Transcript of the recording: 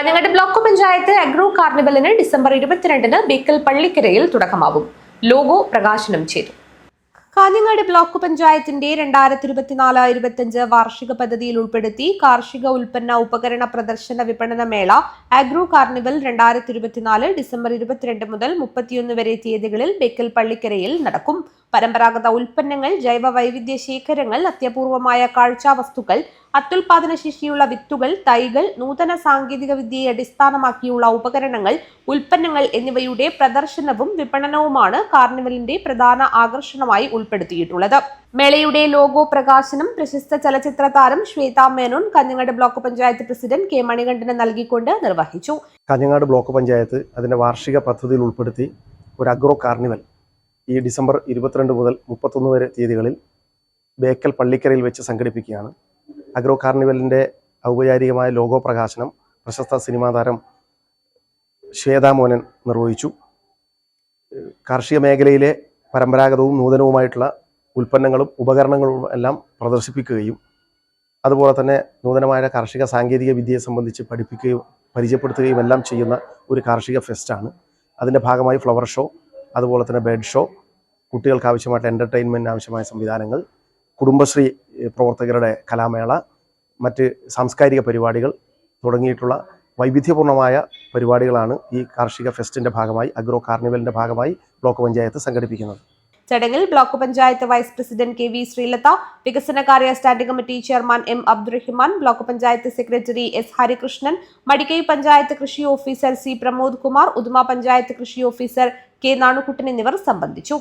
Kanhangad block panchayat agro കാർണിവലിന് December ഇരുപത്തിരണ്ടിന് ബേക്കൽ പള്ളിക്കരയിൽ തുടക്കമാവും. ലോഗോ പ്രകാശനം ചെയ്തു. കാഞ്ഞങ്ങാട് ബ്ലോക്ക് പഞ്ചായത്തിന്റെ രണ്ടായിരത്തി ഇരുപത്തിനാല് ഇരുപത്തിയഞ്ച് വാർഷിക പദ്ധതിയിൽ ഉൾപ്പെടുത്തി കാർഷിക ഉൽപ്പന്ന ഉപകരണ പ്രദർശന വിപണന മേള അഗ്രോ കാർണിവൽ രണ്ടായിരത്തി ഇരുപത്തിനാല് ഡിസംബർ ഇരുപത്തിരണ്ട് മുതൽ മുപ്പത്തിയൊന്ന് വരെ തീയതികളിൽ ബേക്കൽ പള്ളിക്കരയിൽ നടക്കും. പരമ്പരാഗത ഉൽപ്പന്നങ്ങൾ ജൈവ വൈവിധ്യ ശേഖരങ്ങൾ അത്യപൂർവമായ കാഴ്ചാ വസ്തുക്കൾ അത്യുൽപാദന ശേഷിയുള്ള വിത്തുകൾ തൈകൾ നൂതന സാങ്കേതിക വിദ്യയെ അടിസ്ഥാനമാക്കിയുള്ള ഉപകരണങ്ങൾ ഉൽപ്പന്നങ്ങൾ എന്നിവയുടെ പ്രദർശനവും വിപണനവുമാണ് കാർണിവലിന്റെ പ്രധാന ആകർഷണമായി ഉൾപ്പെടുത്തിയിട്ടുള്ളത്. മേളയുടെ ലോഗോ പ്രകാശനം പ്രശസ്ത ചലച്ചിത്ര താരം Shweta Menon Kanhangad block panchayat president K Manikandan നൽകിക്കൊണ്ട് നിർവഹിച്ചു. കഞ്ഞങ്ങാട് ബ്ലോക്ക് പഞ്ചായത്ത് അതിന്റെ വാർഷിക പദ്ധതിയിൽ ഉൾപ്പെടുത്തി ഒരു അഗ്രോ കാർണിവൽ ഈ ഡിസംബർ ഇരുപത്തിരണ്ട് മുതൽ മുപ്പത്തൊന്ന് വരെ തീയതികളിൽ ബേക്കൽ പള്ളിക്കരയിൽ വെച്ച് സംഘടിപ്പിക്കുകയാണ്. അഗ്രോ കാർണിവലിന്റെ ഔപചാരികമായ ലോഗോ പ്രകാശനം പ്രശസ്ത സിനിമാ താരം ശ്വേതാമോനൻ നിർവഹിച്ചു. കാർഷിക മേഖലയിലെ പരമ്പരാഗതവും നൂതനവുമായിട്ടുള്ള ഉൽപ്പന്നങ്ങളും ഉപകരണങ്ങളും എല്ലാം പ്രദർശിപ്പിക്കുകയും അതുപോലെ തന്നെ നൂതനമായ കാർഷിക സാങ്കേതിക വിദ്യയെ സംബന്ധിച്ച് പഠിപ്പിക്കുകയും പരിചയപ്പെടുത്തുകയും എല്ലാം ചെയ്യുന്ന ഒരു കാർഷിക ഫെസ്റ്റാണ്. അതിന്റെ ഭാഗമായി ഫ്ലവർ ഷോ അതുപോലെ തന്നെ ബെഡ് ഷോ കുട്ടികൾക്ക് ആവശ്യമായിട്ട് എന്റർടൈൻമെന്റിന് ആവശ്യമായ സംവിധാനങ്ങൾ കുടുംബശ്രീ പ്രവർത്തകരുടെ കലാമേള മറ്റ് സാംസ്കാരിക പരിപാടികൾ തുടങ്ങിയിട്ടുള്ള വൈവിധ്യപൂർണമായ പരിപാടികളാണ് ഈ കാർഷിക ഫെസ്റ്റിന്റെ ഭാഗമായി അഗ്രോ കാർണിവലിന്റെ ഭാഗമായി ബ്ലോക്ക് പഞ്ചായത്ത് സംഘടിപ്പിക്കുന്നത്. ചടങ്ങിൽ block panchayat vice president K V Sreelatha വികസനകാര്യ standing committee chairman M Abdurahiman block panchayat secretary S Harikrishnan Madikai panchayat കൃഷി ഓഫീസർ സി പ്രമോദ് കുമാർ ഉദുമ പഞ്ചായത്ത് കൃഷി ഓഫീസർ കെ നാണുക്കുട്ടൻ എന്നിവർ സംബന്ധിച്ചു.